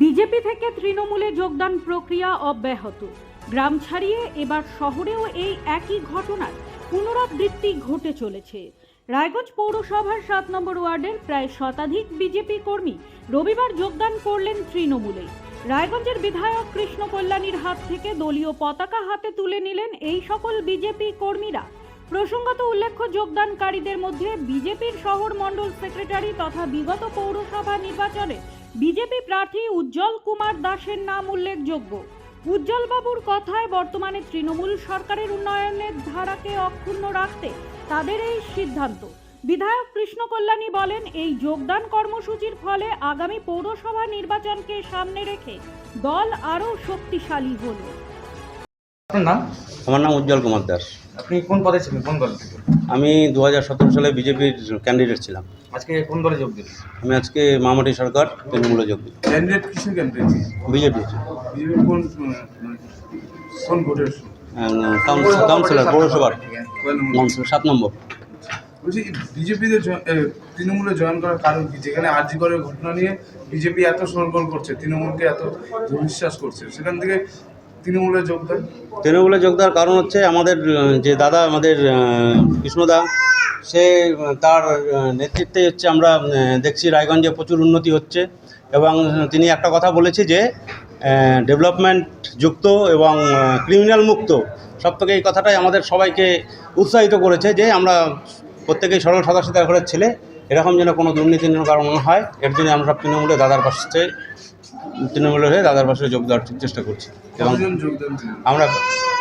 BJP থেকে তৃণমূলে যোগদান প্রক্রিয়া অব্যাহত। গ্রাম ছাড়িয়ে এবার শহরেও এই একই ঘটনার পুনরাবৃত্তি ঘটে চলেছে। রায়গঞ্জ পৌরসভার সাত নম্বর ওয়ার্ডের প্রায় শতাধিক বিজেপি কর্মী রবিবার যোগদান করলেন তৃণমূলে। রায়গঞ্জের বিধায়ক কৃষ্ণ কল্যাণীর হাত থেকে দলীয় পতাকা হাতে তুলে নিলেন এই সকল বিজেপি কর্মীরা। প্রসঙ্গত উল্লেখ্য, যোগদানকারীদের মধ্যে বিজেপির শহর মণ্ডল সেক্রেটারি তথা বিগত পৌরসভা নির্বাচনে বিজেপি প্রার্থী উজ্জ্বল কুমার দাসের নাম উল্লেখযোগ্য। উজ্জ্বল বাবুর কথায় বর্তমানে তৃণমূল সরকারের উন্নয়নের ধারাকে অক্ষুণ্ণ রাখতে তাদের এই সিদ্ধান্ত। বিধায়ক কৃষ্ণ কল্যাণী বলেন, এই যোগদান কর্মসূচির ফলে আগামী পৌরসভা নির্বাচনকে সামনে রেখে দল আরও শক্তিশালী হলো। আমার নাম উজ্জ্বল কুমার দাস। আপনি কোন পদে ছিলেন? কোন দল থেকে? আমি দু হাজার সতেরো সালে বিজেপির ক্যান্ডিডেট ছিলাম। আজকে কোন দলে যোগ দিলেন? আমি আজকে মামাটি সরকার তৃণমূলে যোগ দিই ক্যান্ডিডেট কিসের ক্যান্ডিডেট বিজেপি। বিজেপি কোন উম, কোন ভোটের কাউন্সিলর পৌরসভার। কাউন্সিলর সাত নম্বর। বলছি বিজেপিতে তৃণমূলে জয়েন করার কারণ কি? যেখানে আরজি করের ঘটনা নিয়ে বিজেপি এত সরগোল করছে তৃণমূলকে এত বিশ্বাস করছে সেখান থেকে তৃণমূলে যোগদান তৃণমূলে যোগ দেওয়ার কারণ হচ্ছে আমাদের যে দাদা আমাদের কৃষ্ণদা, সে তার নেতৃত্বে হচ্ছে আমরা দেখছি রায়গঞ্জে প্রচুর উন্নতি হচ্ছে এবং তিনি একটা কথা বলেছে যে ডেভেলপমেন্ট যুক্ত এবং ক্রিমিনাল মুক্ত, সব থেকে এই কথাটাই আমাদের সবাইকে উৎসাহিত করেছে যে আমরা প্রত্যেকেই সরল সাদা ঘরের ছেলে, এরকম যেন কোনো দুর্নীতি কারণ হয়, এর জন্য আমরা তৃণমূলে দাদার পাশে তৃণমূলের হয়ে দাদার পাশে যোগ দেওয়ার চেষ্টা করছি। এবং আমরা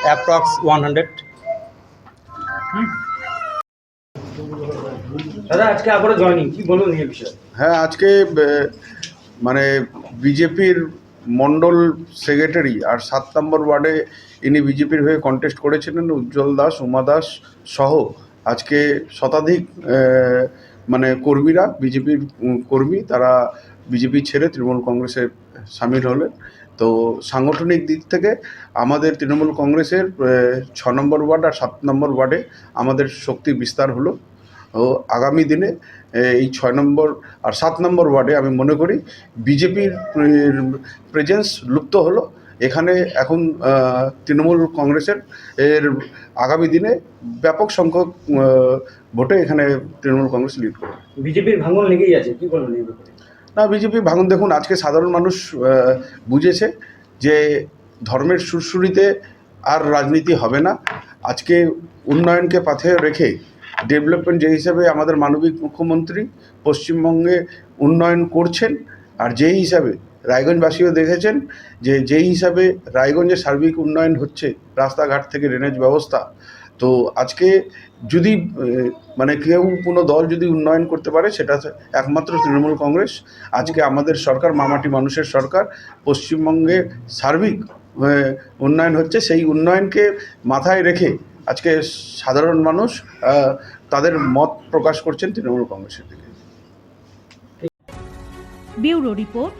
অ্যাপ্রক্স ওয়ান হান্ড্রেড দাদা আজকে আবারও জয়নিং কি বলুন এই বিষয়ে? হ্যাঁ আজকে মানে বিজেপির মণ্ডল সেক্রেটারি আর সাত নম্বর ওয়ার্ডে ইনি বিজেপির হয়ে কন্টেস্ট করেছিলেন উজ্জ্বল দাস উমা দাস সহ আজকে শতাধিক মানে কর্মীরা বিজেপির কর্মী তারা বিজেপি ছেড়ে তৃণমূল কংগ্রেসে সামিল হলেন। তো সাংগঠনিক দিক থেকে আমাদের তৃণমূল কংগ্রেসের ছ নম্বর ওয়ার্ড আর সাত নম্বর ওয়ার্ডে আমাদের শক্তি বিস্তার হলো। ও, আগামী দিনে এই ছয় নম্বর আর সাত নম্বর ওয়ার্ডে আমি মনে করি বিজেপির প্রেজেন্স লুপ্ত হলো। এখানে এখন তৃণমূল কংগ্রেসের, এর আগামী দিনে ব্যাপক সংখ্যক ভোটে এখানে তৃণমূল কংগ্রেস লিড করবে। বিজেপির ভাঙন লেগেই আছে, কি ব্যাপারে? না, বিজেপি, ভাঙুন, দেখুন, আজকে সাধারণ মানুষ বুঝেছে যে ধর্মের সুরসুরিতে আর রাজনীতি হবে না। আজকে উন্নয়নকে পাথে রেখে ডেভেলপমেন্ট যে হিসাবে আমাদের মানবিক মুখ্যমন্ত্রী পশ্চিমবঙ্গে উন্নয়ন করছেন, আর যেই হিসাবে রায়গঞ্জবাসীও দেখেছেন যে যেই হিসাবে রায়গঞ্জের সার্বিক উন্নয়ন হচ্ছে, রাস্তাঘাট থেকে ড্রেনেজ ব্যবস্থা, তো আজকে যদি মানে কেউ কোনো দল যদি উন্নয়ন করতে পারে, সেটা একমাত্র তৃণমূল কংগ্রেস। আজকে আমাদের সরকার, মামাটি মানুষের সরকার, পশ্চিমবঙ্গে সার্বিক উন্নয়ন হচ্ছে। সেই উন্নয়নকে মাথায় রেখে আজকে সাধারণ মানুষ তাদের মত প্রকাশ করছেন তৃণমূল কংগ্রেসের দিকে। Bureau report.